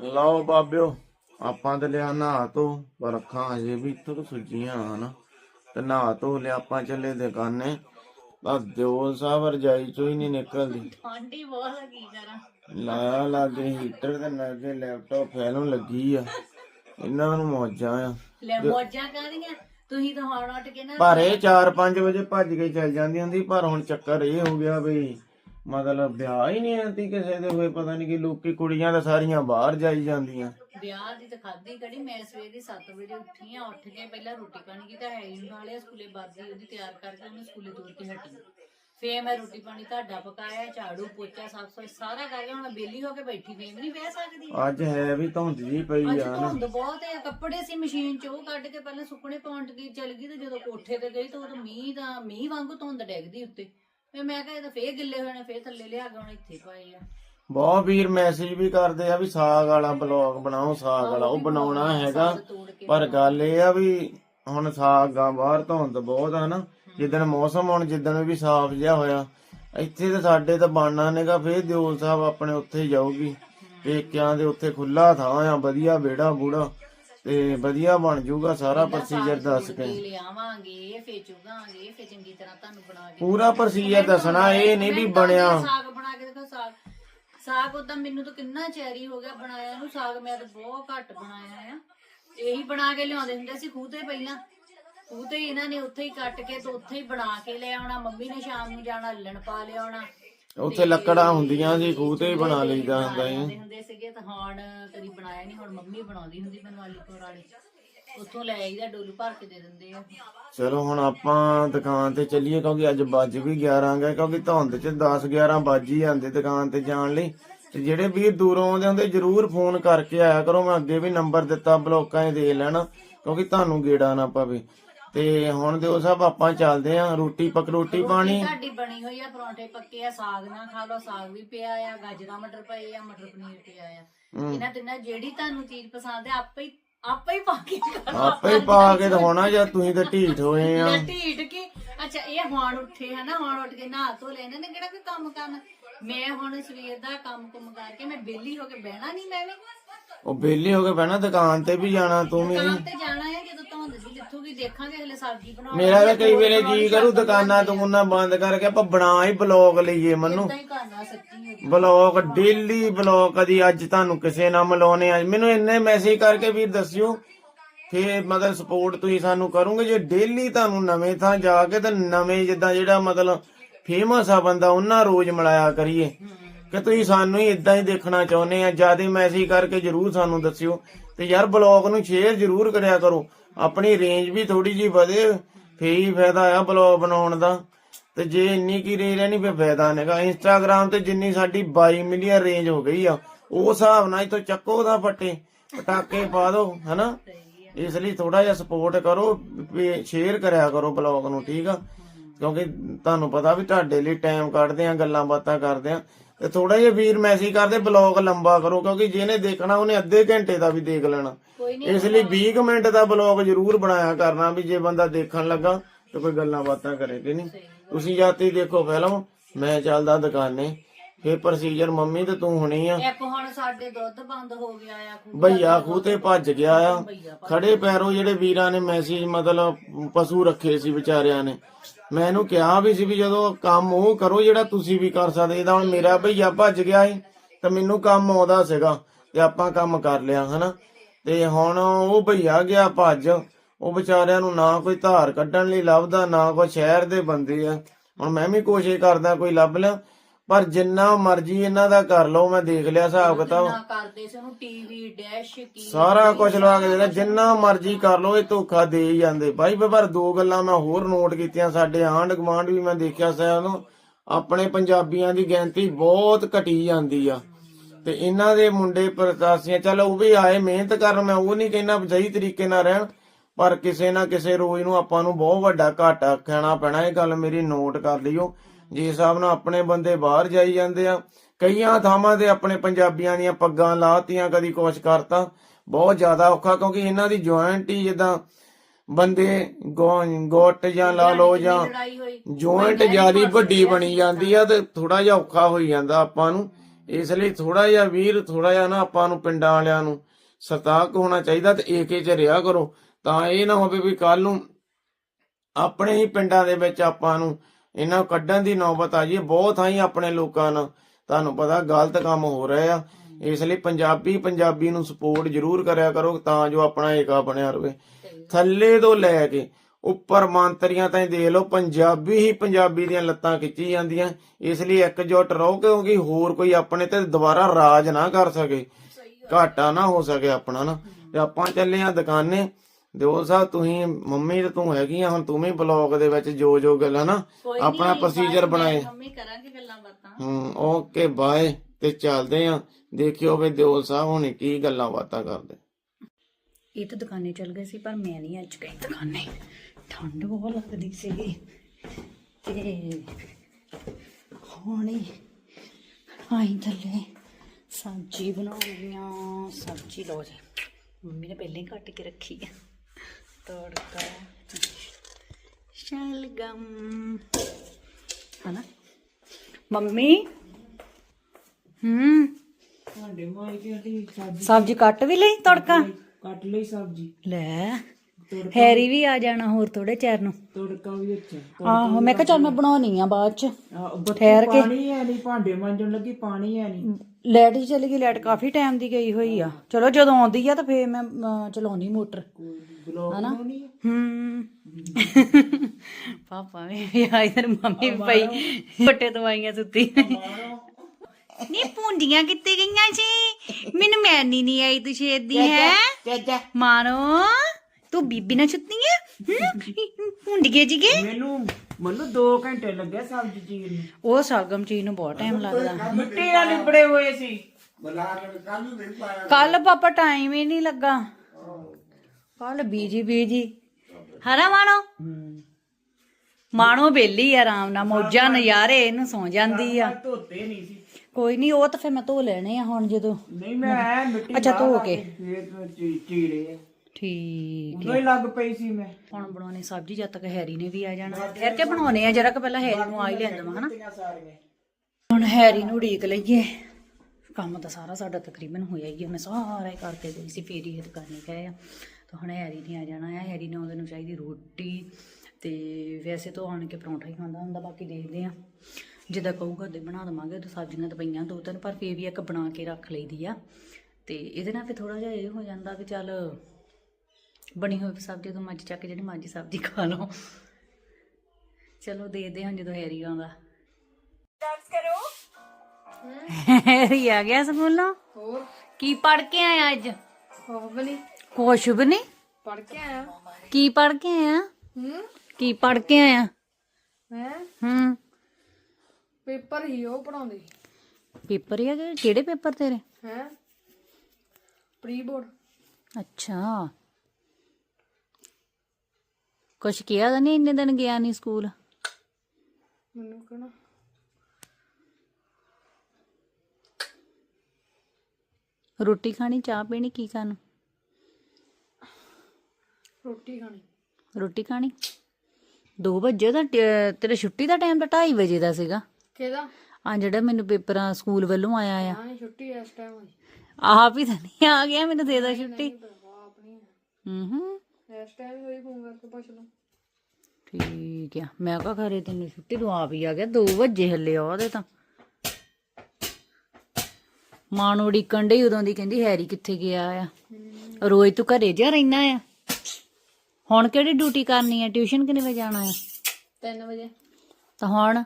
ਲਓ ਬਾਬਿਓ ਆਪਾਂ ਤੇ ਲਿਆ ਨਹਾ ਤੋ ਪਰ ਅੱਖਾਂ ਅਜੇ ਵੀ ਇੱਥੋਂ ਸੁੱਜੀਆਂ ਹਨ। ਤੇ ਨਹਾ ਤੋ ਲਿਆ ਆਪਾਂ ਚੱਲੇ ਦੁਕਾਨੇ। ਬਸ ਦਿਓ ਸਾਹਿਬ ਰਜਾਈ ਚੋਂ ਹੀ ਨਹੀਂ ਨਿਕਲਦੀ। ਠੰਡੀ ਬਹੁਤ ਕੀ ਕਰਾਂ ਲਾਇਆ ਲਾਗੇ ਹੀਟਰ ਤੇ ਲਾਗੇ ਲੈਪਟਾਪ ਫੈਲੋਂ ਲੱਗੀ ਆ। ਇਹਨਾਂ ਨੂੰ ਮੌਜਾਂ ਆ। ਲੈ ਮੋਜਾਂ ਕਾਹਦੀਆਂ? ਤੁਸੀਂ ਤਾਂ ਹੁਣ ਉੱਠ ਕੇ ਨਾ ਪਰ ਇਹ 4-5 ਵਜੇ ਭੱਜ ਕੇ ਚੱਲ ਜਾਂਦੀ ਹੁੰਦੀ ਪਰ ਹੁਣ ਚੱਕਰ ਇਹ ਹੋ ਗਿਆ ਵੀ ਮਤਲਬ ਵਿਆਹ ਹੀ ਨਹੀਂ ਆਂਦੀ ਕਿਸੇ ਦੇ ਹੋਏ ਪਤਾ ਨਹੀਂ ਕਿ ਲੋਕੀ ਕੁੜੀਆਂ ਤਾਂ ਸਾਰੀਆਂ ਬਾਹਰ ਜਾਈ ਜਾਂਦੀਆਂ। ਵਿਆਹ ਦੀ ਤਾਂ ਖਾਦੀ ਕੜੀ ਮੈਂ ਸਵੇਰ ਦੀ 7 ਵਜੇ ਉੱਠੀ ਆ ਉੱਠ ਕੇ ਪਹਿਲਾਂ ਰੋਟੀ ਪਾਣੀ ਕੀਤਾ ਹੈ ਹੀ ਵਾਲੇ ਸਕੂਲੇ ਬਾਦੀ ਉਹਦੀ ਤਿਆਰ ਕਰਕੇ ਉਹਨੂੰ ਸਕੂਲੇ ਤੋਰ ਕੇ ਹਟੀ। ਫੇਰ ਮੈਂ ਰੋਟੀ ਪਾਣੀ ਤੁਹਾਡਾ ਪਕਾਇਆ ਝਾੜੂ ਪੋਚਾ ਸਾਫ਼ ਸਫ਼ਾਈ ਸਾਰਾ ਕਰਕੇ ਹੁਣ ਮੈਂ ਬੇਲੀ ਹੋ ਕੇ ਬੈਠੀ ਫੇਰ ਨਹੀਂ ਬਹਿ ਸਕਦੀ। ਅੱਜ ਹੈ ਵੀ ਧੁੰਦ ਜੀ ਪਈ ਅੱਜ ਆ ਨਾ। ਧੁੰਦ ਬਹੁਤ ਹੈ ਕੱਪੜੇ ਸੀ ਮਸ਼ੀਨ ਚ ਉਹ ਕੱਢ ਕੇ ਪਹਿਲਾਂ ਸੁੱਕਣੇ ਪਾਉਣ ਗਈ ਚਲ ਗਈ ਤੇ ਜਦੋਂ ਕੋਠੇ ਤੇ ਗਈ ਤਾਂ ਉਦੋਂ ਮੀਂਹ ਦਾ ਮੀਂਹ ਵਾਂਗੂ ਧੁੰਦ ਡੈਗਦੀ ਉੱਤੇ। ਫੇਰ ਮੈਂ ਕਿਹਾ ਇਹ ਤਾਂ ਫੇਰ ਗਿੱਲੇ ਨੇ ਫੇਰ ਥੱਲੇ ਲਿਆ ਕੇ ਹੁਣ ਇੱਥੇ ਪਾਏ ਆ। ਬਹੁਤ ਵੀਰ ਮੈਸੇਜ ਵੀ ਕਰਦੇ ਆ ਵੀ ਸਾਗ ਵਾਲਾ ਬਲੌਗ ਬਣਾਓ ਸਾਗ ਵਾਲਾ। ਉਹ ਬਣਾਉਣਾ ਹੈਗਾ ਪਰ ਗੱਲ ਇਹ ਆ ਵੀ ਹੁਣ ਸਾਗ ਆ ਬਾਹਰ ਧੁੰਦ ਬਹੁਤ ਆ ਨਾ ਜਿੱਦਣ ਮੌਸਮ ਹੁਣ ਜਿੱਦਣ ਵੀ ਸਾਫ਼ ਜਿਹਾ ਹੋਇਆ ਇੱਥੇ ਤੇ ਸਾਡੇ ਤਾਂ ਬਾਣਾ ਨੇਗਾ ਫੇਰ ਦਿਓਲ ਸਾਹਿਬ ਆਪਣੇ ਉੱਥੇ ਜਾਊਗੀ। ਪੇਕਿਆਂ ਦੇ ਉੱਥੇ ਖੁੱਲਾ ਥਾਂ ਆ ਵਧੀਆ ਵਿਹੜਾ ਬੂੜਾ ਤੇ ਵਧੀਆ ਬਣ ਜਾਊਗਾ ਸਾਰਾ ਪ੍ਰੋਸੀਜਰ ਦੱਸ ਕੇ। ਲਿਆਵਾਂਗੇ ਫੇਰ ਚੁਗਾਂਗੇ ਫੇਰ ਚੰਗੀ ਤਰ੍ਹਾਂ ਤੁਹਾਨੂੰ ਬਣਾ ਕੇ ਪੂਰਾ ਪ੍ਰੋਸੀਜਰ ਦੱਸਣਾ ਇਹ ਨਹੀਂ ਵੀ ਬਣਿਆ। ਸਾਗ ਬਣਾ ਕੇ ਦੇਖੋ ਸਾਗ ਸਾਗ ਉਦਾਂ ਮੈਨੂੰ ਤਾਂ ਕਿੰਨਾ ਚੈਰੀ ਹੋ ਗਿਆ ਬਣਾਇਆ ਨੂੰ ਸਾਗ ਮੈਂ ਤਾਂ ਬਹੁਤ ਘੱਟ ਬਣਾਇਆ ਆ। ਇਹੀ ਬਣਾ ਕੇ ਲਿਆਉਂਦੇ ਹੁੰਦੇ ਸੀ ਖੂਹ ਤੇ ਪਹਿਲਾਂ। ਖੂਹ ਤੇ ਇਹਨਾਂ ਨੇ ਉੱਥੇ ਹੀ ਕੱਟ ਕੇ ਤੇ ਉੱਥੇ ਹੀ ਬਣਾ ਕੇ ਲੈ ਆਉਣਾ ਮੰਮੀ ਨੇ ਸ਼ਾਮ ਨੂੰ ਜਾਣਾ ਲੱਲਣ ਪਾ ਲਿਆਉਣਾ। ਉੱਥੇ ਲੱਕੜਾਂ ਹੁੰਦੀਆਂ ਸੀ ਖੂਹ ਤੇ ਹੀ ਬਣਾ ਲਈਦਾ ਹੁੰਦਾ ਸੀ। ਬਣਾਉਂਦੇ ਹੁੰਦੇ ਸੀਗੇ ਤਾਂ ਹੁਣ ਕਦੀ ਬਣਾਇਆ ਨਹੀਂ ਹੁਣ ਮੰਮੀ ਬਣਾਉਂਦੀ ਹੁੰਦੀ ਮੈਨੂੰ ਆਲੀਪੁਰ ਵਾਲੀ ਉੱਥੋਂ ਲੈ ਆਈਦਾ ਡੋਲੂ ਭਰ ਕੇ ਦੇ ਦਿੰਦੇ ਆ। ਚਲੋ ਹੁਣ ਆਪਾਂ ਦੁਕਾਨ ਤੇ ਚੱਲੀਏ ਕਿਉਂਕਿ ਅੱਜ ਵੱਜ ਵੀ 11 ਗਏ ਕਿਉਂਕਿ ਧੁੰਦ ਚ 10 11 ਵੱਜ ਹੀ ਜਾਂਦੇ ਦੁਕਾਨ ਤੇ ਜਾਣ ਲਈ। ਤੇ ਜਿਹੜੇ ਵੀਰ ਦੂਰੋਂ ਆਉਂਦੇ ਹੁੰਦੇ ਜਰੂਰ ਫੋਨ ਕਰਕੇ ਆਇਆ ਕਰੋ ਮੈਂ ਅੱਗੇ ਵੀ ਨੰਬਰ ਦਿੱਤਾ ਬਲੋਕਾਂ 'ਚ ਦੇ ਲੈਣਾ ਕਿਉਂਕਿ ਤੁਹਾਨੂੰ ਗੇੜਾ ਨਾ ਪਵੇ। ਤੇ ਹੁਣ ਦਿਓ ਸਾਹਿਬ ਆਪਾਂ ਚੱਲਦੇ ਆਂ ਰੋਟੀ ਪਕ ਰੋਟੀ ਪਾਣੀ। ਸਾਡੀ ਬਣੀ ਹੋਈ ਆ ਪਰੌਂਠੇ ਪੱਕੇ ਆ ਸਾਗ ਨਾ ਖਾ ਲਓ ਸਾਗ ਵੀ ਪਿਆ ਆ ਗਾਜਰਾਂ ਮਟਰ ਪਏ ਆ ਮਟਰ ਪਨੀਰ ਪਿਆ ਆ। ਇਹਨਾਂ ਤਿੰਨਾਂ ਜਿਹੜੀ ਤੁਹਾਨੂੰ ਚੀਜ਼ ਪਸੰਦ ਹੈ ਆਪੇ ਹੀ ਆਪੇ ਹੀ ਪਾ ਕੇ ਕਰੋ ਆਪੇ ਹੀ ਪਾ ਕੇ ਦਿਖਾਉਣਾ ਜਾਂ ਤੁਸੀਂ ਤਾਂ ਢੀਠ ਹੋਏ ਆ। ਢੀਠ ਕੇ? ਅੱਛਾ ਇਹ ਹੁਣ ਉੱਠੇ ਹਨਾ ਹੁਣ ਉੱਠ ਕੇ ਨਹਾ ਧੋ ਲੈ ਇਹਨਾਂ ਨੇ ਕਿਹੜਾ ਕੋਈ ਕੰਮ ਕਰਨਾ ਮੈਂ ਹੁਣ ਸਵੇਰ ਦਾ ਕੰਮ ਕੁਮ ਕਰਕੇ ਮੈਂ ਬੇਲੀ ਹੋ ਕੇ ਬਹਿਣਾ ਨਹੀਂ ਮੈਂ ਵੀ। ਉਹ ਬੇਲੀ ਹੋ ਕੇ ਬਹਿਣਾ ਦੁਕਾਨ ਤੇ ਵੀ ਜਾਣਾ ਤੂੰ ਵੀ ਕੰਮ ਤੇ ਜਾਣਾ ਹੈ ਜਦੋਂ ਧੁੰਦ ਜੀ ਲਿੱਥੂਗੀ ਦੇਖਾਂਗੇ ਹਲੇ ਸਬਜ਼ੀ ਬਣਾਉਣੀ ਮੇਰਾ ਤਾਂ ਕਈ ਵੇਲੇ ਜੀ ਕਰੂ ਦੁਕਾਨਾਂ ਦੁਕਾਨਾਂ ਬੰਦ ਕਰਕੇ ਆਪਾਂ ਬਣਾ ਹੀ ਬਲੌਗ ਲਈਏ ਮੈਨੂੰ। ਕਰਨਾ ਸੱਚੀ ਬਲੌਗ ਡੇਲੀ ਬਲੌਗ ਕਦੀ ਅੱਜ ਤੁਹਾਨੂੰ ਕਿਸੇ ਨਾਲ ਮਿਲਾਉਣੇ ਆ। ਮੈਨੂੰ ਇੰਨੇ ਮੈਸੇਜ ਕਰਕੇ ਵੀਰ ਦੱਸਿਓ ਫੇਰ ਮਤਲਬ ਸਪੋਰਟ ਤੁਸੀਂ ਸਾਨੂੰ ਕਰੋਗੇ। ਜੇ ਡੇਲੀ ਤੁਹਾਨੂੰ ਨਵੇਂ ਥਾਂ ਜਾ ਕੇ ਤੇ ਨਵੇਂ ਜਿੱਦਾਂ ਜਿਹੜਾ ਮਤਲਬ ਫੇਮਸ ਆ ਬੰਦਾ, ਉਹਨਾਂ ਰੋਜ਼ ਮਿਲਾਇਆ ਕਰੀਏ। ਕਿ ਤੁਸੀਂ ਸਾਨੂੰ ਹੀ ਇਦਾਂ ਹੀ ਦੇਖਣਾ ਚਾਹੁੰਦੇ ਆ, ਜਿਆਦੇ ਮੈਸੇਜ ਕਰਕੇ ਜਰੂਰ ਸਾਨੂੰ ਦੱਸਿਓ। ਤੇ ਯਾਰ ਬਲੌਗ ਨੂੰ ਸ਼ੇਅਰ ਜਰੂਰ ਕਰਿਆ ਕਰੋ। ਆਪਣੀ ਰੇਂਜ ਵੀ ਥੋੜੀ ਜੀ ਵਧੇ, ਫੇਰ ਹੀ ਫਾਇਦਾ ਆ ਬਲੌਗ ਬਣਾਉਣ ਦਾ। ਤੇ ਜੇ ਇੰਨੀ ਕੀ ਰੇਂਜ ਹੈ ਫੇ ਫਾਇਦਾ ਨਹੀਂਗਾ ਇੰਸਟਾਗ੍ਰam ਤੇ ਜਿੰਨੀ ਸਾਡੀ 22 ਮਿਲੀਅਨ ਰੇਂਜ ਹੋ ਗਈ ਆ, ਉਹ ਹਿਸਾਬ ਨਾਲ ਹੀ ਚੱਕੋ ਉਹਦਾ ਫੱਟੇ ਪਟਾਕੇ ਪਾ ਦਿਓ ਹਨਾ? ਇਸ ਲਈ ਥੋੜਾ ਜਿਹਾ ਸਪੋਰਟ ਕਰੋ ਸ਼ੇਅਰ ਕਰਿਆ ਕਰੋ ਬਲੌਗ ਨੂੰ, ਠੀਕ ਆ? ਕਿਉਂਕਿ ਤੁਹਾਨੂੰ ਪਤਾ ਵੀ ਤੁਹਾਡੇ ਲਈ ਟਾਈਮ ਕੱਢਦੇ ਆ ਗੱਲਾਂ ਬਾਤਾਂ ਕਰਦੇ ਆ। ਤੇ ਥੋੜਾ ਜਿਹਾ ਵੀਰ ਮੈਸੇਜ ਕਰਦੇ ਬਲੌਗ ਲੰਬਾ ਕਰੋ ਕਿਉਂਕਿ ਜਿਹਨੇ ਦੇਖਣਾ ਉਹਨੇ ਅੱਧੇ ਘੰਟੇ ਦਾ ਵੀ ਦੇਖ ਲੈਣਾ। ਇਸ ਲਈ 20 ਕੁ ਮਿੰਟ ਦਾ ਬਲੌਗ ਜ਼ਰੂਰ ਬਣਾਇਆ ਕਰਨਾ ਵੀ ਜੇ ਬੰਦਾ ਦੇਖਣ ਲੱਗਾ ਤੇ ਕੋਈ ਗੱਲਾਂ ਬਾਤਾਂ ਕਰੇ ਕਿ ਨਹੀਂ? ਤੁਸੀਂ ਜਾਤੀ ਦੇਖੋ ਫਿਲਮ ਮੈਂ ਚੱਲਦਾ ਦੁਕਾਨੇ। ਫੇਰ ਪ੍ਰੋਸੀਜਰ ਮੰਮੀ ਤੇ ਤੂੰ ਹੁਣੀ ਆ। ਇੱਕ ਹੁਣ ਸਾਡੇ ਦੁੱਧ ਬੰਦ ਹੋ ਗਿਆ ਆ ਭਈਆ ਖੂਹ ਤੇ ਭੱਜ ਗਿਆ ਆ। ਖੜੇ ਪੈਰੋਂ ਜਿਹੜੇ ਵੀਰਾਂ ਨੇ ਮੈਸੇਜ ਮਤਲਬ ਪਸ਼ੂ ਰੱਖੇ ਸੀ ਵਿਚਾਰਿਆਂ ਨੇ। ਮੈਂ ਇਹਨੂੰ ਕਿਹਾ ਵੀ ਸੀ ਵੀ ਜਦੋਂ ਕੰਮ ਉਹ ਕਰੋ ਜਿਹੜਾ ਤੁਸੀਂ ਵੀ ਕਰ ਸਕਦੇ, ਇਹਦਾ ਹੁਣ ਮੇਰਾ ਭਈਆ ਭੱਜ ਗਿਆ ਸੀ, ਤਾਂ ਮੈਨੂੰ ਕੰਮ ਆਉਂਦਾ ਸੀਗਾ ਤੇ ਆਪਾਂ ਕੰਮ ਕਰ ਲਿਆ, ਹਨਾ? ਤੇ ਹੁਣ ਉਹ ਭਈਆ ਗਿਆ ਭੱਜ, ਉਹ ਵਿਚਾਰਿਆਂ ਨੂੰ ਨਾ ਕੋਈ ਧਾਰ ਕੱਢਣ ਲਈ ਲੱਭਦਾ, ਨਾ ਕੋਈ ਸ਼ਹਿਰ ਦੇ ਬੰਦੇ ਆ। ਹੁਣ ਮੈਂ ਵੀ ਕੋਸ਼ਿਸ਼ ਕਰਦਾ ਕੋਈ ਲੱਭ ਲਿਆ ਪਰ ਜਿੰਨਾ ਮਰਜ਼ੀ ਇਹਨਾਂ ਦਾ ਕਰ ਲਓ ਮੈਂ ਦੇਖ ਲਿਆ ਹਿਸਾਬ ਕਿਤਾਬ। ਨਾ ਕਰਦੇ ਸੀ ਉਹਨੂੰ ਟੀਵੀ ਡੈਸ਼ ਕੀ ਸਾਰਾ ਕੁਝ ਲਵਾ ਕੇ ਦੇਣਾ ਜਿੰਨਾ ਮਰਜ਼ੀ ਕਰ ਲੋ ਇਹ ਧੋਖਾ ਦੇ ਹੀ ਜਾਂਦੇ। ਬਾਈ ਪਰ ਦੋ ਗੱਲਾਂ ਮੈਂ ਹੋਰ ਨੋਟ ਕੀਤੀਆਂ ਸਾਡੇ ਆਂਢ ਗਵਾਂਢ ਵੀ ਮੈਂ ਦੇਖਿਆ ਸਿਆ ਨੂੰ ਆਪਣੇ ਪੰਜਾਬੀਆਂ ਦੀ ਗਿਣਤੀ ਬਹੁਤ ਘਟੀ ਜਾਂਦੀ ਆ। ਤੇ ਇਹਨਾਂ ਦੇ ਮੁੰਡੇ ਪ੍ਰਤਾਸੀਆਂ ਚਲੋ ਉਹ ਵੀ ਆਏ ਮਿਹਨਤ ਕਰਨ ਮੈਂ ਉਹ ਨਹੀਂ ਕਹਿੰਦਾ ਸਹੀ ਤਰੀਕੇ ਨਾਲ ਰਹਿਣ ਪਰ ਕਿਸੇ ਨਾ ਕਿਸੇ ਰੋਜ਼ ਨੂੰ ਆਪਾਂ ਨੂੰ ਬਹੁਤ ਵੱਡਾ ਘਾਟਾ ਖਾਣਾ ਪੈਣਾ ਇਹ ਗੱਲ ਮੇਰੀ ਨੋਟ ਕਰ ਲਿਓ। ਜਿਸ ਹਿਸਾਬ ਨਾਲ ਆਪਣੇ ਬੰਦੇ ਬਾਹਰ ਜਾਈ ਜਾਂਦੇ ਆ ਕਈਆਂ ਥਾਵਾਂ ਤੇ ਆਪਣੇ ਪੰਜਾਬੀਆਂ ਦੀਆਂ ਪੱਗਾਂ ਲਾਤੀਆਂ ਕਦੀ ਕੁਛ ਕਰਤਾ। ਬਹੁਤ ਜ਼ਿਆਦਾ ਔਖਾ ਕਿਉਂਕਿ ਇਹਨਾਂ ਦੀ ਜੁਆਇੰਟ ਹੀ ਜਿੱਦਾਂ ਬੰਦੇ ਗੁੱਟ ਜਾਂ ਲਾ ਲਓ ਜਾਂ ਜੁਆਇੰਟ ਜਿਆਦੀ ਵੱਡੀ ਬਣੀ ਜਾਂਦੀ ਆ ਤੇ ਥੋੜਾ ਜਿਹਾ ਔਖਾ ਹੋਈ ਜਾਂਦਾ ਆਪਾਂ ਨੂੰ। ਇਸ ਲਈ ਥੋੜਾ ਜਿਹਾ ਵੀਰ ਥੋੜਾ ਜਿਹਾ ਨਾ ਆਪਾਂ ਨੂੰ ਪਿੰਡਾਂ ਵਾਲਿਆਂ ਨੂੰ ਸਤਾਕ ਹੋਣਾ ਚਾਹੀਦਾ ਤੇ ਏਕੇ ਚ ਰਿਹਾ ਕਰੋ। ਤਾਂ ਇਹ ਨਾ ਹੋਵੇ ਵੀ ਕੱਲ ਨੂੰ ਆਪਣੇ ਹੀ ਪਿੰਡਾਂ ਦੇ ਵਿੱਚ ਆਪਾਂ ਨੂੰ ਇਹਨਾਂ ਨੂੰ ਕੱਢਣ ਦੀ ਨੌਬਤ ਆ ਜੀ। ਬਹੁਤ ਆਈ ਆਪਣੇ ਲੋਕਾਂ ਨਾਲ। ਤੁਹਾਨੂੰ ਪਤਾ ਗਲਤ ਕੰਮ ਹੋ ਰਹੇ ਆ। ਇਸ ਲਈ ਪੰਜਾਬੀ ਪੰਜਾਬੀ ਨੂੰ ਸਪੋਰਟ ਜ਼ਰੂਰ ਕਰਿਆ ਕਰੋ ਤਾਂ ਜੋ ਆਪਣਾ ਏਕਾ ਬਣਿਆ ਰਵੇ। ਥੱਲੇ ਤੋਂ ਲੈ ਕੇ ਉੱਪਰ ਮੰਤਰੀਆਂ ਤਾਈਂ ਦੇਖ ਲਓ, ਪੰਜਾਬੀ ਹੀ ਪੰਜਾਬੀ ਦੀਆਂ ਲੱਤਾਂ ਖਿੱਚੀ ਜਾਂਦੀਆਂ। ਇਸ ਲਈ ਇਕਜੁੱਟ ਰਹੋ ਕਿਉਂਕਿ ਹੋਰ ਕੋਈ ਆਪਣੇ ਤੇ ਦੁਬਾਰਾ ਰਾਜ ਨਾ ਕਰ ਸਕੇ। ਘਾਟਾ ਨਾ ਹੋ ਸਕੇ ਆਪਣਾ ਨਾ। ਤੇ ਆਪਾਂ ਚੱਲੇ ਆ ਦੁਕਾਨੇ। ਦਿਓ ਸਾਹਿਬ ਤੁਸੀਂ ਮੰਮੀ ਤੇ ਤੂੰ ਹੈਗੀ ਆ ਹੁਣ ਤੂੰ ਵੀ ਬਲੌਗ ਦੇ ਵਿੱਚ ਜੋ ਜੋ ਗੱਲਾਂ ਨਾ ਆਪਣਾ ਪ੍ਰੋਸੀਜਰ ਬਣਾਏ। ਮੰਮੀ ਕਰਾਂਗੇ ਗੱਲਾਂ ਬਾਤਾਂ। ਹੂੰ ਓਕੇ ਬਾਏ ਤੇ ਚੱਲਦੇ ਆ। ਦੇਖਿਓ ਵੀ ਦਿਓ ਸਾਹਿਬ ਹੁਣੇ ਕੀ ਗੱਲਾਂ ਬਾਤਾਂ ਕਰਦੇ। ਇਹ ਤਾਂ ਦੁਕਾਨੇ ਚਲ ਗਏ ਸੀ ਪਰ ਮੈਂ ਨਹੀਂ ਅੱਜ ਗਈ ਦੁਕਾਨੇ। ਠੰਡ ਬਹੁਤ ਲੱਗਦੀ ਸੀ। ਤੇ ਹੁਣ ਆਈ ਥੱਲੇ ਸਬਜ਼ੀ ਬਣਾਉਣੀ ਆ ਸਬਜ਼ੀ ਲੋ ਜੀ। ਮੰਮੀ ਨੇ ਪਹਿਲਾਂ ਹੀ ਕੱਟ ਕੇ ਰੱਖੀ ਆ। ਤੜਕਾ ਸ਼ਲਗਮ ਹਨਾ ਮੰਮੀ ਹੂੰ ਤੁਹਾਡੇ ਮਾਈ ਦੀ ਸਬਜ਼ੀ ਕੱਟ ਵੀ ਲਈ ਤੜਕਾ? ਕੱਟ ਲਈ ਸਬਜ਼ੀ। ਲੈ। ਹੈਰੀ ਵੀ ਆ ਜਾਣਾ ਹੋਰ ਥੋੜੇ ਚਿਰ ਨੂੰ। ਤੜਕਾ ਵੀ ਅੱਛਾ ਆਹੋ ਮੈਂ ਕਿਹਾ ਚੱਲ ਮੈਂ ਬਣਾਉਣੀ ਆ ਬਾਅਦ ਚ। ਠਹਿਰ ਕੇ। ਪਾਣੀ ਹੈ ਨਹੀਂ ਭਾਂਡੇ ਮਾਂਜਣ ਲੱਗੀ ਪਾਣੀ ਹੈ ਨਹੀਂ। ਲਾਈਟ ਹੀ ਚਲੀ ਗਈ ਲਾਈਟ ਕਾਫੀ ਟਾਈਮ ਦੀ ਗਈ ਹੋਈ ਆ। ਚਲੋ ਜਦੋਂ ਆਉਂਦੀ ਆ ਤਾਂ ਫੇਰ ਮੈਂ ਚਲਾਉਣੀ ਮੋਟਰ। ਬਣਾਉਣੀ ਹੈ। ਪਾਪਾ ਵੀ ਆ ਇਧਰ ਮੰਮੀ ਵੀ ਪਈ ਛੋਟੇ ਦਵਾਈਆਂ ਸੁੱਤੀ। ਨੀ ਪੁੰਡੀਆਂ ਕਿੱਥੇ ਗਈਆਂ ਸੀ ਮੈਨੂੰ ਮੈਨੀ ਨਹੀਂ ਆਈ ਤੂੰ ਛੇਦੀ ਹੈ? ਮਾਰੋ। ਤੂੰ ਬੀਬੀ ਨਾਲ ਸੁੱਤੀ ਆ? ਪੁੰਡੀਏ ਜੀਗੇ? ਮੈਨੂੰ ਮੈਨੂੰ 2 ਘੰਟੇ ਲੱਗੇ ਸਬਜ਼ੀ ਚੀਰ ਨੂੰ। ਉਹ ਸਲਗਮ ਚੀਜ਼ ਨੂੰ ਬਹੁਤ ਟਾਈਮ ਲੱਗਦਾ। ਮਿੱਟੀ ਨਾਲ ਲਿਬੜੇ ਹੋਏ ਸੀ। ਕੱਲ ਪਾਪਾ ਟਾਈਮ ਹੀ ਨਹੀਂ ਲੱਗਾ। ਕੱਲ ਬੀਜੀ ਬੀਜੀ। ਹਰਾ ਮਾਣੋ? ਮਾਣੋ ਬੇਲੀ ਆਰਾਮ ਨਾਲ ਮੌਜਾਂ ਨਜ਼ਾਰੇ ਇਹਨੂੰ ਸੌ ਜਾਂਦੀ ਆ। ਧੋਤੇ ਨਹੀਂ ਸੀ। ਕੋਈ ਨਹੀਂ ਉਹ ਤਾਂ ਫੇ ਮੈਂ ਧੋ ਲੈਣੇ ਆ ਹੁਣ ਜਦੋਂ ਨਹੀਂ ਮੈਂ ਮਿੱਟੀ ਅੱਛਾ, ਧੋ ਕੇ। ਫੇਰ ਠੀਕ ਉਦੋਂ ਹੀ ਲੱਗ ਪਈ ਸੀ ਮੈਂ। ਹੁਣ ਬਣਾਉਣੀ ਸਬਜ਼ੀ ਜਦ ਤੱਕ ਹੈਰੀ ਨੇ ਵੀ ਆ ਜਾਣਾ। ਠਹਿਰ ਕੇ ਬਣਾਉਣੇ ਆ ਜਰਾ ਕਿ ਪਹਿਲਾਂ ਹੈਰੀ ਨੂੰ ਆ ਹੀ ਲੈਂਦਾ ਵਾ ਹਨਾ। ਸਾਰੀਆਂ। ਹੁਣ ਹੈਰੀ ਨੂੰ ਉਡੀਕ ਲਈਏ। ਕੰਮ ਤਾਂ ਸਾਰਾ ਸਾਡਾ ਤਕਰੀਬਨ ਹੋਇਆ ਹੀ ਮੈਂ ਸਾਰਾ ਹੀ ਕਰਕੇ ਗਈ ਸੀ ਫੇਰ ਹੀ ਇਹ ਗਏ ਆ। ਤਾਂ ਹੁਣ ਹੈਰੀ ਨੇ ਆ ਜਾਣਾ ਆ। ਹੈਰੀ ਨੇ ਉਹਦੇ ਨੂੰ ਚਾਹੀਦੀ ਰੋਟੀ ਤੇ ਵੈਸੇ ਤਾਂ ਆਣ ਕੇ ਪਰੌਂਠਾ ਹੀ ਖਾਂਦਾ ਹੁੰਦਾ ਬਾਕੀ ਦੇਖਦੇ ਆ। ਜਿੱਦਾਂ ਕਹੂਗਾ ਤੇ ਬਣਾ ਦਵਾਂਗੇ ਤੇ ਸਬਜ਼ੀਆਂ ਤਾਂ ਪਈਆਂ ਦੋ ਤਿੰਨ ਪਰ ਫੇਰ ਵੀ ਇੱਕ ਬਣਾ ਕੇ ਰੱਖ ਲਈਦੀ ਆ। ਤੇ ਇਹਦੇ ਨਾਲ ਫਿਰ ਥੋੜਾ ਜਿਹਾ ਇਹ ਹੋ ਜਾਂਦਾ ਵੀ ਚੱਲ ਬਣੀ ਹੋਈ ਸਬਜ਼ੀ ਤੋਂ ਮੱਝ ਚੱਕ ਜਿਹੜੀ ਮੱਝ ਸਬਜ਼ੀ ਖਾ ਲਓ। ਚਲੋ ਦੇਖਦੇ ਹਾਂ ਜਦੋਂ ਹੈਰੀ ਆਉਂਦਾ। ਹੈਰੀ ਆ ਗਿਆ ਸਕੂਲੋਂ? ਹੋਰ? ਕੀ ਪੜ ਕੇ ਆਇਆ ਅੱਜ? ਹੋਬਲੀ ਕੁਛ ਵੀ ਨਹੀਂ। ਪੜ ਕੇ ਆਇਆ। ਕੀ ਪੜ ਕੇ ਆਇਆ? ਹੂੰ? ਕੀ ਪੜ ਕੇ ਆਇਆ? ਹੂੰ? ਪੇਪਰ ਹੀ ਉਹ ਪੜਾਉਂਦੀ ਪੇਪਰ ਹੀ ਆ? ਕਿਹੜੇ ਪੇਪਰ ਤੇਰੇ? ਹੈ? Pre board. ਅੱਛਾ। ਕੁਛ ਕਿਹਾ ਤਾਂ ਨਹੀਂ ਇੰਨੇ ਦਿਨ ਗਿਆ ਨਹੀਂ ਸਕੂਲ? ਮੈਨੂੰ ਕਹਣਾ ਰੋਟੀ ਖਾਣੀ ਚਾਹ ਪੀਣੀ ਕੀ ਖਾਣਾ? ਰੋਟੀ ਖਾਣੀ। ਰੋਟੀ ਖਾਣੀ? 2 ਵਜੇ ਦਾ ਟ- ਤੇਰੇ ਛੁੱਟੀ ਦਾ ਟਾਈਮ ਤਾਂ 2:30 ਵਜੇ ਦਾ ਸੀਗਾ। ਕਿਹਦਾ? ਆ ਜਿਹੜਾ ਮੈਨੂੰ ਪੇਪਰਾਂ ਸਕੂਲ ਵੱਲੋਂ ਆਇਆ ਆ। ਹਾਂ ਛੁੱਟੀ ਇਸ ਟਾਈਮ ਹੋਈ। ਆਪ ਹੀ ਤਾਂ ਨਹੀਂ ਆ ਗਿਆ ਮੈਨੂੰ ਦੇ ਦਾ ਛੁੱਟੀ। ਆਪਣੀ ਹੂੰ ਹੂੰ। ਇਸ ਟਾਈਮ ਹੋਈ ਕਰਕੇ ਪੁੱਛ ਲਓ। ਠੀਕ ਆ। ਮੈਂ ਕਹਾ ਖਰੇ ਤੈਨੂੰ ਛੁੱਟੀ ਤੋਂ ਆਪ ਹੀ ਆ ਗਿਆ। 2 ਵਜੇ ਹੱਲੇ ਉਹਦੇ ਤਾਂ। ਮਾਂ ਨੂੰ ਉਡੀਕਣ ਡਈ ਉਦੋਂ ਦੀ ਕਹਿੰਦੀ ਹੈਰੀ ਕਿੱਥੇ ਗਿਆ ਆ? ਰੋਜ਼ ਤੂੰ ਘਰੇ ਜਾ ਰਹਿਣਾ ਆ। ਹੁਣ ਕਿਹੜੀ ਡਿਊਟੀ ਕਰਨੀ ਆ? ਟਿਊਸ਼ਨ ਕਿੰਨੇ ਵਜੇ ਜਾਣਾ ਆ? 3 ਵਜੇ। ਤਾਂ ਹੁਣ?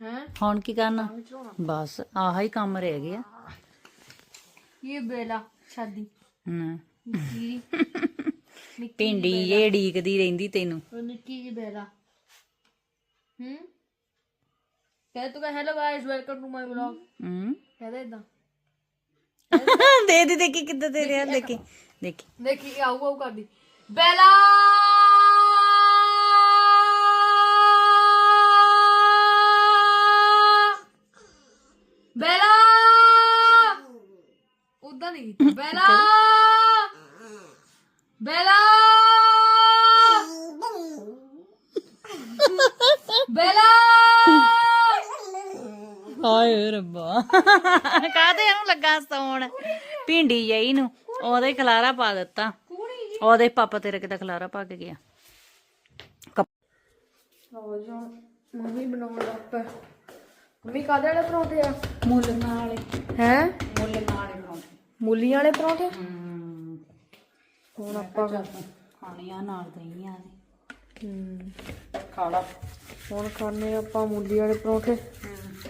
ਹੈ? ਹੁਣ ਕੀ ਕਰਨਾ? ਬਸ ਆਹਾ ਹੀ ਕੰਮ ਰਹਿ ਗਿਆ। ਇਹ ਬੇਲਾ ਸ਼ਾਦੀ। ਹੂੰ। ਨਿੱਕੀ ਪਿੰਡੀ ਇਹ ਢੀਕਦੀ ਰਹਿੰਦੀ ਤੈਨੂੰ। ਉਹ ਨਿੱਕੀ ਜੀ ਬੇਲਾ। ਹੂੰ? ਕਹਿ ਤੂੰ ਕਹ hello guys welcome to my vlog ਹੂੰ? ਕਹਦੇ ਇਦਾਂ ਦੇ ਦੇ ਦੇਖੀ ਕਿੱਦਾਂ ਦੇ ਰਿਹਾ ਦੇਖੀ ਦੇਖੀ ਦੇਖੀ ਆਊ ਆਊ ਕਰਦੀ। ਬੇਲਾ! ਬੇਲਾ! ਉਦਾਂ ਨਹੀਂ ਬੇਲਾ ਬੇਲਾ ਹਾਏ ਰੱਬਾ ਕਾਹਦੇ ਇਹਨੂੰ ਲੱਗਾ ਸੌਣ? ਭਿੰਡੀ ਜਈ ਨੂੰ। ਉਹਦੇ ਖਲਾਰਾ ਪਾ ਦਿੱਤਾ। ਉਹਦੇ ਪਾਪਾ ਤੇਰੇ ਕਿਤੇ ਖਲਾਰਾ ਪਾ ਕੇ ਗਿਆ। ਮੰਮੀ ਬਣਾਉਣ ਲੱਗ ਪਏ। ਮੰਮੀ ਕਾਦੇ ਵਾਲੇ ਪਰੌਂਠੇ ਆ? ਮੁੱਲੀਆਂ ਵਾਲੇ। ਹੈ? ਮੁੱਲੀਆਂ ਵਾਲੇ ਪਰੌਂਠੇ। ਮੂਲੀਆਂ ਵਾਲੇ ਪਰੌਂਠੇ? ਹੂੰ। ਹੁਣ ਆਪਾਂ ਖਾਣੀਆਂ ਨਾਲ ਦਹੀਂਆਂ ਦੇ ਹਮ, ਖਾੜਾ ਹੁਣ ਖਾਣੇ ਆਪਾਂ ਮੂਲੀ ਵਾਲੇ ਪਰੌਂਠੇ।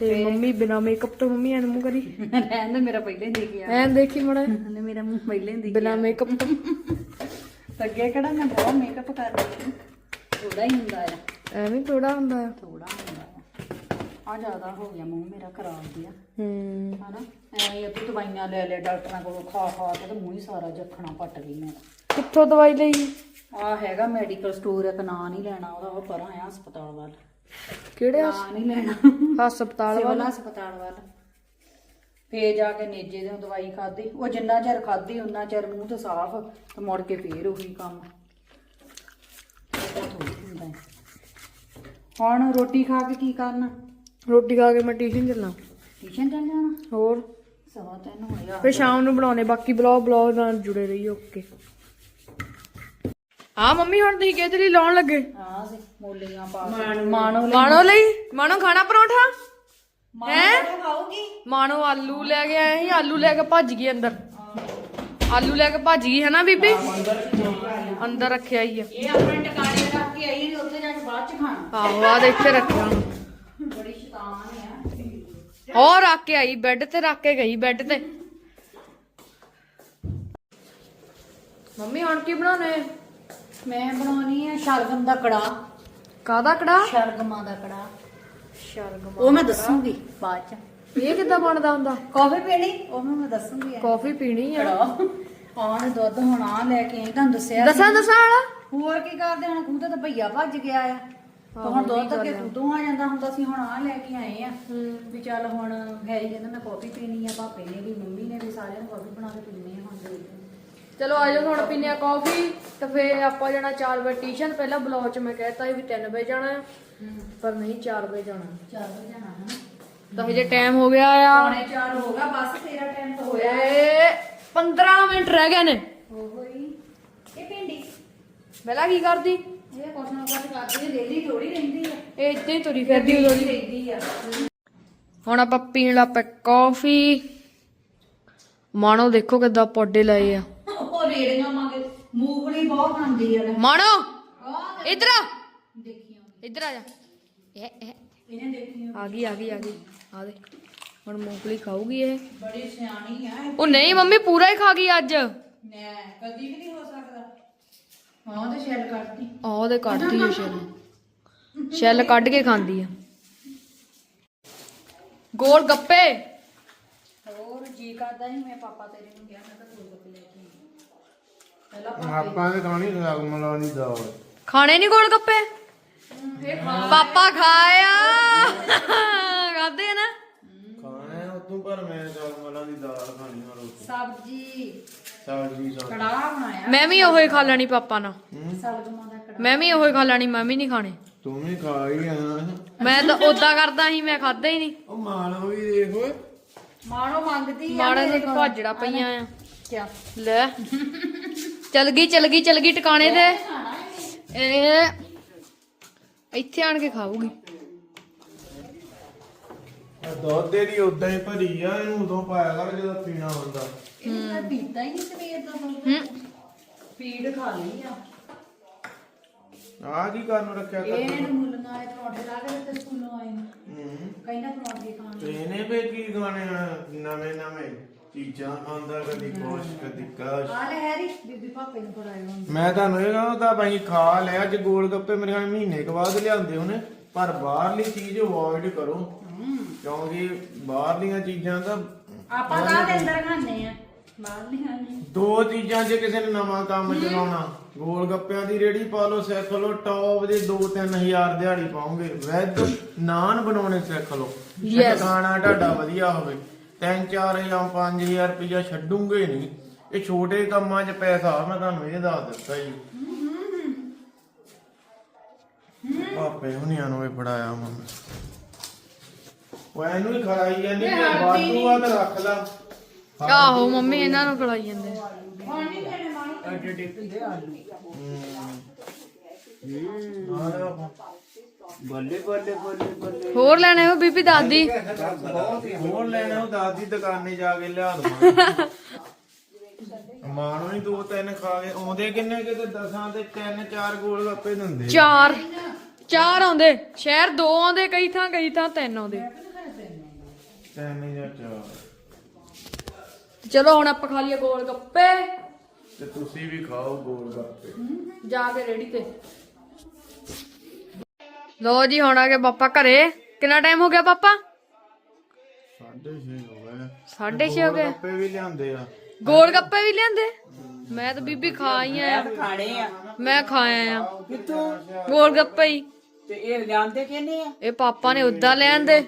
ਤੇ ਮੰਮੀ ਬਿਨਾ ਮੇਕਅਪ ਤੋਂ ਮੰਮੀ ਐਨ ਮੂੰਹ ਕਰੀ। ਰਹਿਣ ਦੇ ਮੇਰਾ ਪਹਿਲੇ ਦੇ ਗਿਆ। ਐਨ ਦੇਖੀ ਮੜਾ ਉਹਨੇ ਮੇਰਾ ਮੂੰਹ ਪਹਿਲੇ ਦੇ ਬਿਨਾ ਮੇਕਅਪ ਤੋਂ। ਅੱਗੇ ਕਿਹੜਾ ਮੈਂ ਬਹੁਤ ਮੇਕਅਪ ਕਰਦੀ ਹਾਂ ਥੋੜਾ ਹੀ ਹੁੰਦਾ ਆ। ਐਵੇਂ ਥੋੜਾ ਹੁੰਦਾ ਆ। ਥੋੜਾ ਹੁੰਦਾ ਆ। ਆ ਜ਼ਿਆਦਾ ਹੋ ਗਿਆ ਮੂੰਹ ਮੇਰਾ ਖਰਾਬ ਗਿਆ ਹੂੰ। ਹਨਾ? ਐਵੇਂ ਅੱਧੀ ਦਵਾਈਆਂ ਲੈ ਲੈ ਡਾਕਟਰਾਂ ਕੋਲੋਂ ਖਾ ਖਾ ਕੇ ਤੇ ਮੂੰਹ ਹੀ ਸਾਰਾ ਜਖਣਾ ਪੱਟ ਗਈ ਮੇਰਾ ਕਿੱਥੋਂ ਦਵਾਈ ਲਈ? ਆ ਹੈਗਾ ਮੈਡੀਕਲ ਸਟੋਰ ਇੱਕ ਨਾਂ ਨਹੀਂ ਲੈਣਾ ਉਹਦਾ ਉਹ ਪਰਾਂ ਆ ਹਸਪਤਾਲ ਵੱਲ। ਕਿਹੜੇ ਨਾਂ ਨਹੀਂ ਲੈਣਾ। ਹਸਪਤਾਲ ਸਿਵਲ ਹਸਪਤਾਲ ਵੱਲ। ਫੇਰ ਜਾ ਕੇ ਨੇਜੇ ਦੇ ਦਵਾਈ ਖਾਦੀ ਉਹ ਜਿੰਨਾ ਚਿਰ ਖਾਦੀ ਉਹਨਾਂ ਚਿਰ ਮੂੰਹ ਤੇ ਸਾਫ਼ ਤੇ ਮੁੜ ਕੇ ਫੇਰ ਉਹੀ ਕੰਮ। ਇਹ ਥੋੜ੍ਹੀ ਹੁੰਦਾ ਹੈ। ਹੁਣ ਰੋਟੀ ਖਾ ਕੇ ਕੀ ਕਰਨਾ? ਰੋਟੀ ਖਾ ਕੇ ਮੈਂ ਟਿਊਸ਼ਨ ਚੱਲਾਂ। ਟਿਊਸ਼ਨ ਚੱਲ ਜਾਣਾ? ਹੋਰ? ਸਵਾ ਤਿੰਨ ਹੋਇਆ ਫਿਰ ਸ਼ਾਮ ਨੂੰ ਬਣਾਉਣੇ ਬਾਕੀ ਬਲੌਗ ਬਲੌਗ ਨਾਲ ਜੁੜੇ ਰਹੀਓ ਓਕੇ। ਹਾਂ ਮੰਮੀ ਹੁਣ ਤੁਸੀਂ ਕਿਹਦੇ ਲਈ ਲਾਉਣ ਲੱਗੇ? ਹਾਂ ਸੀ ਮੂਲੀਆਂ ਪਾ ਕੇ। ਮਾਣੋ ਮਾਣੋ ਲਈ। ਮਾਣੋ ਖਾਣਾ ਪਰੌਂਠਾ? ਹੈ? ਖਾਓਗੀ ਮਾਣੋ ਆਲੂ ਲੈ ਕੇ ਆਏ ਸੀ ਆਲੂ ਲੈ ਕੇ ਭੱਜ ਗਈ ਅੰਦਰ। ਆਲੂ ਲੈ ਕੇ ਭੱਜ ਗਈ ਹੈ ਨਾ ਬੀਬੀ ਅੰਦਰ ਰੱਖਿਆ ਹੀ ਆ। ਇਹ ਆਪਣੇ ਟਿਕਾਣੇ ਰੱਖ ਕੇ ਆਈ ਨੇ ਉੱਥੇ ਜਾ ਕੇ ਬਾਅਦ ਚ ਖਾਣਾ। ਆਹੋ ਆ ਦੇ ਇੱਥੇ ਰੱਖਿਆ। ਬੜੀ ਸ਼ੈਤਾਨ ਆ। ਹੋਰ ਰੱਖ ਕੇ ਆਈ ਬੈੱਡ ਤੇ ਰੱਖ ਕੇ ਗਈ ਬੈੱਡ ਤੇ। ਮੰਮੀ ਹੁਣ ਕੀ ਬਣਾਉਣੇ ਮੈਂ ਬਣਾਉਣੀ ਆ ਸ਼ਲਗਮ ਦਾ ਕੜਾ ਕਾਦਾ ਕੜਾ ਸ਼ਲਗਮਾਂ ਦਾ ਕੜਾ ਸ਼ਲਗਮ ਉਹ ਮੈਂ ਦੱਸੂਗੀ ਬਾਅਦ ਚ। ਇਹ ਕਿੱਦਾਂ ਬਣਦਾ ਹੁੰਦਾ? ਕਾਫੀ ਪੀਣੀ? ਉਹ ਮੈਂ ਦੱਸੂਗੀ। ਕਾਫੀ ਪੀਣੀ ਆ। ਕੜਾ ਆਣ ਦੁੱਧ ਹੁਣ ਆ ਲੈ ਕੇ ਆਈ ਤੁਹਾਨੂੰ ਦੱਸਿਆ ਦਸਾਂ ਦਸਾਂ ਵਾਲਾ? ਹੋਰ ਕੀ ਕਰਦੇ? ਹੁਣ ਖੂਹ ਤੇ ਤਾਂ ਭਈਆ ਭੱਜ ਗਿਆ ਆ। ਤੇ ਹੁਣ ਦੁੱਧ ਅੱਗੇ ਖੁਦੋਂ ਆ। ਜਾਂਦਾ ਹੁੰਦਾ ਸੀ ਹੁਣ ਆ ਲੈ ਕੇ ਆਏ ਆ। ਵੀ ਚੱਲ ਹੁਣ ਹੈਰੀ ਕਹਿੰਦਾ ਮੈਂ ਕਾਫੀ ਪੀਣੀ ਆ ਪਾਪੇ ਨੇ ਵੀ ਮੰਮੀ ਨੇ ਵੀ ਸਾਰਿਆਂ ਨੂੰ ਕਾਫੀ ਬਣਾ ਕੇ ਪੀਣੀ ਆ ਹੁਣ। ਹਾਂ। ਚਲੋ ਆਜੋ ਹੁਣ ਪੀਨੇ ਆ ਕਾਫੀ ਤੇ ਫੇਰ ਆਪਾਂ ਜਾਣਾ 4 ਵਜੇ ਟਿਊਸ਼ਨ ਪਹਿਲਾਂ ਬਲੌਗ ਚ ਮੈਂ ਕਹਿਤਾ ਸੀ ਵੀ 3 ਵਜੇ ਜਾਣਾ ਆ ਪਰ ਨਹੀਂ 4 ਵਜੇ ਜਾਣਾ ਚਾਰ ਵਜੇ ਜਾਣਾ ਹੈ ਤਾਂ ਹਜੇ ਟਾਈਮ ਹੋ ਗਿਆ ਆ। ਪੌਣੇ ਚਾਰ ਹੋ ਗਿਆ ਬਸ ਤੇਰਾ ਟਾਈਮ ਤਾਂ ਹੋਇਆ ਏ 15 ਮਿੰਟ ਰਹਿ ਗਏ ਨੇ। ਉਹ ਹੀ। ਇਹ ਪਿੰਡੀ ਪਹਿਲਾਂ ਕੀ ਕਰਦੀ? ਇਹ ਕੁਛ ਨਾ ਕੁਛ ਕਰਦੀ ਹੈ ਡੇਲੀ ਥੋੜੀ ਰਹਿੰਦੀ ਆ ਇਹ ਇੱਦਾਂ ਹੀ ਤੁਰੀ ਫਿਰਦੀ ਉਦੋਂ ਦੀ ਰਹਿੰਦੀ ਆ। ਹੁਣ ਆਪਾਂ ਪੀਣ ਲੱਗ ਪਏ ਕਾਫੀ ਮਾਣੋ ਦੇਖੋ ਕਿੱਦਾਂ ਪੌਡੇ ਲਏ ਆ। ਰੇੜੀਆਂ ਮੰਗੇ ਮੂੰਗਫਲੀ ਬਹੁਤ ਖਾਂਦੀ ਆ ਲੈ। ਮਾਣੋ ਆਹ ਇਧਰ ਆ। ਦੇਖੀਆਂ ਇਧਰ ਆ ਜਾ। ਇਹ ਇਹ। ਇਹਨੇ ਦੇਖੀਆਂ ਆ ਗਈ ਆ ਗਈ ਆ ਗਈ। ਆ ਦੇ ਹੁਣ ਮੂੰਗਫਲੀ ਖਾਊਗੀ ਇਹ। ਬੜੀ ਸਿਆਣੀ ਆ ਇਹ। ਉਹ ਨਹੀਂ ਮੰਮੀ ਪੂਰਾ ਹੀ ਖਾ ਗਈ ਅੱਜ। ਨੈ ਕਦੀ ਵੀ ਨਹੀਂ ਹੋ ਸਕਦਾ। ਹਾਂ ਤੇ ਸ਼ੈਲ ਕੱਢਦੀ ਆਹ ਉਹਦੇ ਕੱਢਦੀ ਆ ਸ਼ੈਲ ਸ਼ੈਲ ਕੱਢ ਕੇ ਖਾਂਦੀ ਆ। ਗੋਲ ਗੱਪੇ। ਹੋਰ ਜੀ ਕਰਦਾ ਨਹੀਂ ਮੈਂ ਪਾਪਾ ਤੇਰੇ ਨੂੰ ਕਿਹਾ ਮੈਂ ਤਾਂ ਗੋਲ ਗੱਪੇ ਲੈ ਕੇ ਆਈ। ਪਹਿਲਾਂ ਆਪਾਂ ਤੇ ਖਾਣੀ ਸਾਗ ਮਲਾਉਣੀ ਦਾਲ। ਖਾਣੇ ਨਹੀਂ ਗੋਲ ਗੱਪੇ? ਪਾਪਾ ਖਾਇਆ ਖਾਦੇ ਨਾ? ਖਾਣਾ ਉਤੋਂ ਪਰ ਮੈਂ ਸਾਗ ਮਲਾਉਣੀ ਦਾਲ ਖਾਣੀ ਆ ਰੋਟੀ। ਸਬਜੀ। ਸਬਜ਼ੀ ਕੜਾਹ ਬਣਾਇਆ। ਮੈਂ ਵੀ ਉਹੀ ਖਾ ਲੈਣੀ ਪਾਪਾ ਨਾਲ। ਸਬਜ਼ੀਆਂ ਦਾ ਕੜਾਹ। ਮੈਂ ਵੀ ਉਹੀ ਖਾ ਲੈਣੀ ਮੈਂ ਵੀ ਨਹੀਂ ਖਾਣੇ। ਤੂੰ ਵੀ ਖਾ ਹੀ ਆ। ਮੈਂ ਤਾਂ ਉਦਾਂ ਕਰਦਾ ਸੀ ਮੈਂ ਖਾਦਾ ਹੀ ਨਹੀਂ। ਉਹ ਮਾਲ ਵੀ ਦੇਖ ਓਏ। ਮਾਣੋ ਮੰਗਦੀ ਆ ਮਾੜਾ ਜਿਹਾ ਭਾਜੜਾ ਪਈਆਂ ਆ। ਕਿਆ? ਲੈ। ਚਲ ਗਈ ਚਲ ਗਈ ਚਲ ਗਈ ਟਿਕਾਣੇ ਤੇ। ਇਹ ਇੱਥੇ ਆਣ ਕੇ ਖਾਊਗੀ। ਦੁੱਧ ਦੀ ਉਦਾਂ ਹੀ ਭਰੀ ਆ ਇਹਨੂੰ ਉਦੋਂ ਪਾਇਆ ਕਰ ਜਦੋਂ ਪੀਣਾ ਹੁੰਦਾ। ਇਹ ਤਾਂ ਪੀਤਾ ਹੀ ਨਹੀਂ ਸਵੇਰ ਦਾ ਹੂੰ। ਫੀਡ ਖਾ ਲਈ ਆ। ਆ ਕੀ ਕਰਨ ਰੱਖਿਆ ਕਰ ਇਹ ਨੇ ਮੁੱਲੀਆਂ ਵਾਲੇ ਪਰੌਂਠੇ ਲਾ ਕੇ ਸਕੂਲੋਂ ਆਏ ਨੂੰ। ਹੂੰ। ਕਹਿੰਦਾ ਪਰੌਂਠੇ ਖਾਣ। ਤੇ ਇਹਨੇ ਫੇ ਕੀ ਗਾਣੇ ਨਵੇਂ ਨਵੇਂ ਚੀਜ਼ਾਂ ਖਾਂਦਾ ਕਦੀ ਕੁਛ ਕਦੀ ਕੁਛ। ਆ ਲੈ ਹੈਰੀ ਬੀਬੀ ਪਾਪੇ ਨੂੰ ਫੜਾਇਓ ਹੁਣ ਮੈਂ ਤੁਹਾਨੂੰ ਇਹ ਕਹਾਂ ਤਾਂ ਭਾਈ ਖਾ ਲਿਆ ਅੱਜ ਗੋਲ ਗੱਪੇ ਮੇਰੇ ਖਿਆਲ ਮਹੀਨੇ ਕੁ ਬਾਅਦ ਲਿਆਂਦੇ ਉਹਨੇ ਪਰ ਬਾਹਰਲੀ ਚੀਜ਼ ਅਵੋਇਡ ਕਰੋ। ਕਿਉਂਕਿ ਬਾਹਰਲੀਆਂ ਚੀਜ਼ਾਂ ਤਾਂ ਆਪਾਂ ਤਾਂ ਦੇ ਅੰਦਰ ਖਾਣੇ ਆ। ਬਾਹਰ ਨਹੀਂ ਦੋ ਚੀਜ਼ਾਂ ਜੇ ਕਿਸੇ ਨੇ ਨਵਾਂ ਕੰਮ ਚਲਾਉਣਾ ਗੋਲ ਗੱਪਿਆਂ ਦੀ ਰੇੜੀ ਪਾ ਲਓ ਸਿੱਖ ਲਓ ਟੌਪ ਦੇ 2-3000 ਦਿਹਾੜੀ ਪਾਉਂਗੇ ਵੈਦ ਨਾਨ ਬਣਾਉਣੇ ਸਿੱਖ ਲਓ. ਖਾਣਾ ਤੁਹਾਡਾ ਵਧੀਆ ਹੋਵੇ। 3-4 ਜਾਂ 5000 ਰੁਪਇਆ ਛੱਡੂਗੇ ਨਹੀਂ ਇਹ ਛੋਟੇ ਕੰਮਾਂ 'ਚ ਪੈਸਾ ਮੈਂ ਤੁਹਾਨੂੰ ਇਹ ਦੱਸ ਦਿੱਤਾ ਜੀ। ਪਾਪੇ ਹੁਣਿਆਂ ਨੂੰ ਵੀ ਫੜਾਇਆ ਮੰਮੀ ਉਹ ਇਹਨੂੰ ਹੀ ਖੜਾਈ ਜਾਂਦੀ ਹੈ ਬਾਤੂ ਵੱਧ ਰੱਖ ਲਾ। ਆਹੋ ਮੰਮੀ ਇਹਨਾਂ ਨੂੰ ਖਿਲਾਈ ਜਾਂਦੇ। ਐਡੇ ਹੁੰਦੇ ਆਲੂ ਬੱਲੇ ਬੱਲੇ ਬੱਲੇ ਬੱਲੇ। ਹੋਰ ਲੈਣੇ ਹੋ ਬੀਬੀ ਦਾਦੀ? ਹੋਰ ਲੈਣਾ ਉਹ ਦਾਦੀ ਦੁਕਾਨੇ ਜਾ ਕੇ ਲਿਆ ਦਵਾਂ। ਮਾਣੋ ਹੀ ਦੋ ਤਿੰਨ ਖਾ ਕੇ ਆਉਂਦੇ ਕਿੰਨੇ ਕਿਤੇ ਦਸਾਂ ਤੇ ਤਿੰਨ ਚਾਰ ਗੋਲ ਗੱਪੇ ਦਿੰਦੇ। ਚਾਰ। ਚਾਰ ਆਉਂਦੇ। ਸ਼ਹਿਰ ਦੋ ਆਉਂਦੇ ਕਈ ਥਾਂ ਕਈ ਥਾਂ ਤਿੰਨ ਆਉਂਦੇ। ਤਿੰਨ ਜਾਂ ਚਾਰ। ਚਲੋ ਹੁਣ ਆਪਾਂ ਖਾ ਲਈਏ ਗੋਲ ਗੱਪੇ। ਤੇ ਤੁਸੀਂ ਵੀ ਖਾਓ ਗੋਲ ਗੱਪੇ। ਜਾ ਕੇ ਰੇੜੀ ਤੇ। ਲੋ ਜੀ ਹੁਣ ਆ ਗਏ ਪਾਪਾ ਘਰੇ। ਕਿੰਨਾ ਟਾਈਮ ਹੋ ਗਿਆ ਪਾਪਾ? ਸਾਢੇ 6 ਹੋ ਗਏ। 6:30 ਹੋ ਗਏ। ਗੱਪੇ ਵੀ ਲਿਆਂਦੇ ਆ। ਗੋਲ ਗੱਪੇ ਵੀ ਲਿਆਂਦੇ? ਮੈਂ ਤਾਂ ਬੀਬੀ ਖਾ ਖਾਣੇ ਆ। ਮੈਂ ਖਾਇਆ ਆ। ਕਿੱਥੋਂ? ਗੋਲ ਗੱਪੇ ਹੀ। ਤੇ ਇਹ ਲਿਆਂਦੇ ਕਿਹਨੇ ਆ? ਇਹ ਪਾਪਾ ਨੇ ਉਦਾਂ ਲੈਂਦੇ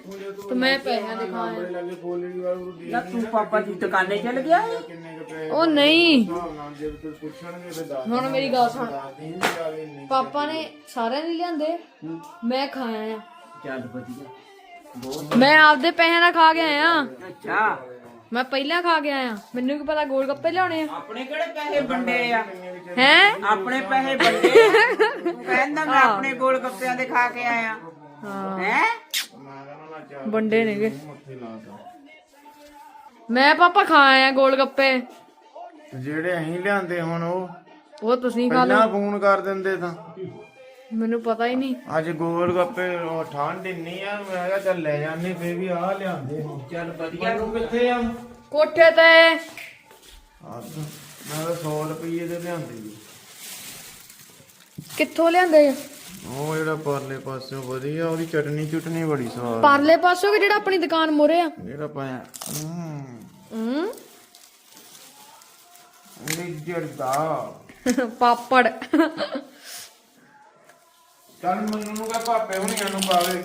ਤੇ ਮੈਂ ਪੈਸਿਆਂ ਦੇ ਖਾਇਆ ਲੱਗੇ ਬੋਲੀ ਵਾਲੂ ਦੀ ਨਾ ਤੂੰ ਪਾਪਾ ਦੀ ਦੁਕਾਨੇ ਚਲ ਗਿਆ ਹੈ ਕਿੰਨੇ ਕੁ ਪੈਸੇ ਉਹ ਨਹੀਂ। ਹਿਸਾਬ ਨਾਲ ਜੇ ਕੋਈ ਪੁੱਛਣਗੇ ਤੇ ਦੱਸ ਹੁਣ ਮੇਰੀ ਗੱਲ ਸੁਣ। ਨਹੀਂ ਪਾਪਾ ਨੇ ਸਾਰਿਆਂ ਨੇ ਲਿਆਂਦੇ ਮੈਂ ਖਾਇਆ ਆ। ਚੱਲ ਵਧੀਆ। ਮੈਂ ਆਪਦੇ ਪੈਸਿਆਂ ਦਾ ਖਾ ਕੇ ਆਇਆ। ਅੱਛਾ। ਮੈਂ ਪਹਿਲਾਂ ਖਾ ਕੇ ਆਇਆ। ਮੈਨੂੰ ਕੀ ਪਤਾ ਗੋਲ ਗੱਪੇ ਲਿਆਉਣੇ ਆ। ਆਪਣੇ ਕਿਹੜੇ ਪੈਸੇ ਵੰਡੇ ਆ? ਹੈ? ਆਪਣੇ ਪੈਸੇ ਵੰਡੇ ਆ। ਤੂੰ ਕਹਿੰਦਾ ਮੈਂ ਆਪਣੇ ਗੋਲ ਗੱਪਿਆਂ ਦੇ ਖਾ ਕੇ ਆਇਆ। ਹਾਂ। ਹੈ? ਵੰਡੇ ਨੇਗੇ ਮੈਂ ਪਾਪਾ ਖਾ ਆਇਆ ਗੋਲ ਗੱਪੇ ਜਿਹੜੇ ਅਸੀਂ ਲਿਆਂਦੇ ਹੁਣ ਉਹ ਉਹ ਤੁਸੀਂ ਖਾ ਲਓ। ਪਹਿਲਾਂ ਫੋਨ ਕਰ ਦਿੰਦੇ ਤਾਂ। ਮੈਨੂੰ ਪਤਾ ਹੀ ਨਹੀਂ। ਅੱਜ ਗੋਲ ਗੱਪੇ ਉਹ ਠੰਡ ਇੰਨੀ ਆ ਮੈਂ ਕਿਹਾ ਚੱਲ ਲੈ ਜਾਂਦੇ ਫੇਰ ਵੀ ਆ ਲਿਆਂਦੇ। ਹੁਣ ਚੱਲ ਵਧੀਆ। ਤੂੰ ਕਿੱਥੇ ਆ? ਕੋਠੇ ਤੇ। ਅੱਧ ਮੈਂ ਤਾਂ 100 ਰੁਪਏ ਦੇ ਲਿਆਂਦੇ ਜੀ। ਕਿੱਥੋਂ ਲਿਆਂਦੇ ਆ? ਉਹ ਜਿਹੜਾ ਪਰਲੇ ਪਾਸਿਓਂ ਵਧੀਆ ਉਹਦੀ ਚਟਨੀ ਚੁਟਨੀ ਬੜੀ ਸਵਾਦ ਪਰਲੇ ਪਾਸੋਂ ਕਿ ਜਿਹੜਾ ਆਪਣੀ ਦੁਕਾਨ ਮੋਰੇ ਆ? ਜਿਹੜਾ ਪਾਇਆ ਹੂੰ। ਹੂੰ। ਲਿਜਰ ਦਾ। ਪਾਪੜ। ਚੱਲ ਮੈਨੂੰ ਨੂੰ ਕਹ ਭਾਪੇ ਹੁਣੀਆਂ ਨੂੰ ਪਾਵੇ।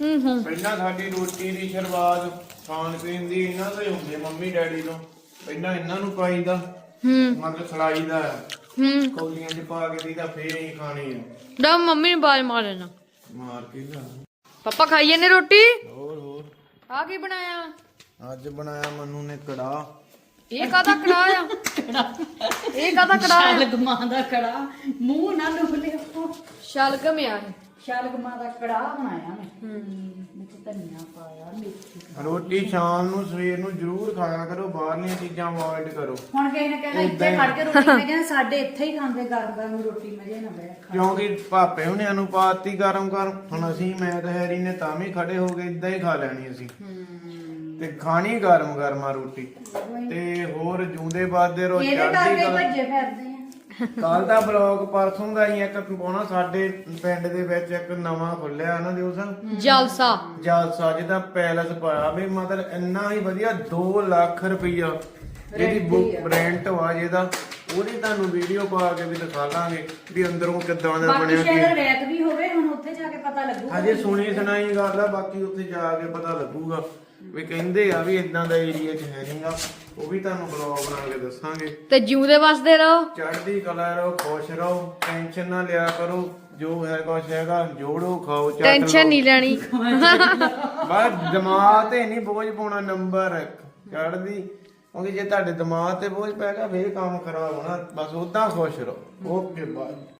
ਹੂੰ ਹੂੰ। ਪਹਿਲਾਂ ਸਾਡੀ ਰੋਟੀ ਦੀ ਸ਼ੁਰੂਆਤ ਖਾਣ ਪੀਣ ਦੀ ਇਹਨਾਂ ਤੋਂ ਹੀ ਹੁੰਦੀ ਹੈ, ਮੰਮੀ ਡੈਡੀ ਤੋਂ। ਪਹਿਲਾਂ ਇਹਨਾਂ ਨੂੰ ਪਾਈਦਾ। ਹੂੰ। ਮਤਲਬ ਖਲਾਈਦਾ ਹੂੰ। ਕੌਲੀਆਂ 'ਚ ਪਾ ਕੇ ਦੀ ਤਾਂ ਫੇਰ ਹੀ ਖਾਣੀ ਹੈ। ਦਾ ਮੰਮੀ ਨੇ ਬਾਜ ਮਾਰ ਲੈਣਾ। ਮਾਰ ਕੇ ਲਿਆ। ਪਾਪਾ ਖਾਈਏ ਨੇ ਰੋਟੀ? ਹੋਰ ਹੋਰ। ਆ ਕੀ ਬਣਾਇਆ? ਅੱਜ ਬਣਾਇਆ ਮਨੂ ਨੇ ਕੜਾ ਇਹ ਕਾਦਾ ਕੜਾ ਆ? ਇਹ ਕਾਦਾ ਕੜਾ ਆ? ਸ਼ਲਗਮਾਂ ਦਾ ਕੜਾ ਮੂੰਹ ਨਾ ਡੁੱਬਲੇ ਸ਼ਲਗਮ ਆ ਇਹ। ਸ਼ਲਗਮਾਂ ਦਾ ਕੜਾ ਬਣਾਇਆ ਮੈਂ। ਮੇਥੀ ਰੋਟੀ ਸ਼ਾਮ ਨੂੰ ਸਵੇਰ ਨੂੰ ਜ਼ਰੂਰ ਖਾਇਆ ਕਰੋ ਬਾਹਰਲੀਆਂ ਚੀਜ਼ਾਂ ਅਵੋਇਡ ਕਰੋ। ਹੁਣ ਕਿਸੇ ਨੇ ਕਹਿਣਾ ਇੱਥੇ ਖੜ ਕੇ ਰੋਟੀ ਮੈਂ ਕਹਿੰਦਾ ਸਾਡੇ ਇੱਥੇ ਹੀ ਖਾਂਦੇ ਗਰਮ ਗਰਮ ਰੋਟੀ ਮਜੇ ਨਾਲ ਬੈਠ ਕਿਉਂਕਿ ਭਾਪੇ ਹੁਣਿਆਂ ਨੂੰ ਪਾਤੀ ਗਰਮ ਗਰਮ ਹੁਣ ਅਸੀਂ ਮੈਂ ਤੇ ਹੈਰੀ ਨੇ ਤਾਂ ਵੀ ਖੜੇ ਹੋ ਗਏ ਇਦਾਂ ਹੀ ਖਾ ਲੈਣੀ ਅਸੀਂ। ਤੇ ਖਾਣੀ ਗਰਮ ਗਰਮਾ ਰੋਟੀ। ਤੇ ਹੋਰ ਜੂੰਦੇ ਬਾਦੇ ਰੋ ਇਹਦੇ ਚੜਦੀ ਕਰਕੇ ਗੱਲ ਭੱਜੇ ਫਿਰਦੇ। ਕੱਲ ਦਾ ਬਲੌਗ ਪਰਸੋਂ ਦਾ ਹੀ ਇੱਕ ਪਾਉਣਾ ਸਾਡੇ ਪਿੰਡ ਦੇ ਵਿੱਚ ਇੱਕ ਨਵਾਂ ਖੁੱਲਿਆ ਨਾ ਦਿਓ ਸਰ ਜਲਸਾ। ਜਲਸਾ ਜਿਹਦਾ ਪੈਲਸ ਪਾਇਆ ਵੀ ਮਤਲਬ ਇੰਨਾ ਹੀ ਵਧੀਆ 2 ਲੱਖ ਰੁਪਈਆ ਇਹਦੀ ਬੁੱਕ ਰੈਂਟ ਵਾ ਜਿਹਦਾ। ਉਹਦੀ ਤੁਹਾਨੂੰ ਵੀਡੀਓ ਪਾ ਕੇ ਵੀ ਦਿਖਾ ਲਾਂਗੇ ਵੀ ਅੰਦਰੋਂ ਕਿੱਦਾਂ ਦਾ ਬਾਕੀ ਬਣਿਆ ਸ਼ਾਇਦ ਕੀ। ਰੈਤ ਵੀ ਹੋਵੇ ਹੁਣ ਉੱਥੇ ਜਾ ਕੇ ਪਤਾ ਲੱਗੂ ਹਜੇ ਸੁਣੀ ਸੁਣਾਈ ਗੱਲ ਆ ਬਾਕੀ ਉੱਥੇ ਜਾ ਕੇ ਪਤਾ ਲੱਗੂਗਾ। ਵੀ ਕਹਿੰਦੇ ਆ ਵੀ ਇਦਾਂ ਦਾ ਏਰੀਆ 'ਚ ਹੈ ਨਹੀਂਗਾ ਉਹ ਵੀ ਤੁਹਾਨੂੰ ਬਲੌਗ ਬਣਾ ਕੇ ਦੱਸਾਂਗੇ। ਤੇ ਜਿਉਂਦੇ ਵਸਦੇ ਰਹੋ। ਚੜ੍ਹਦੀ ਕਲਾ ਰਹੋ ਖੁਸ਼ ਰਹੋ ਟੈਨਸ਼ਨ ਨਾ ਲਿਆ ਕਰੋ। ਜੋ ਹੈ ਕੁਛ ਹੈਗਾ ਜੋੜੋ ਖਾਓ ਚੱਟ ਟੈਨਸ਼ਨ ਨਹੀਂ ਲੈਣੀ। ਬਸ ਦਿਮਾਗ ਤੇ ਨਹੀਂ ਬੋਝ ਪਾਉਣਾ ਨੰਬਰ ਚੜ੍ਹਦੀ। ਕਿਉਂਕਿ ਜੇ ਤੁਹਾਡੇ ਦਿਮਾਗ ਤੇ ਬੋਝ ਪੈ ਗਿਆ ਫੇਰ ਕੰਮ ਖਰਾਬ ਹੋਣਾ। ਬਸ ਉਦਾਂ ਖੁਸ਼ ਰਹੋ। Okay bye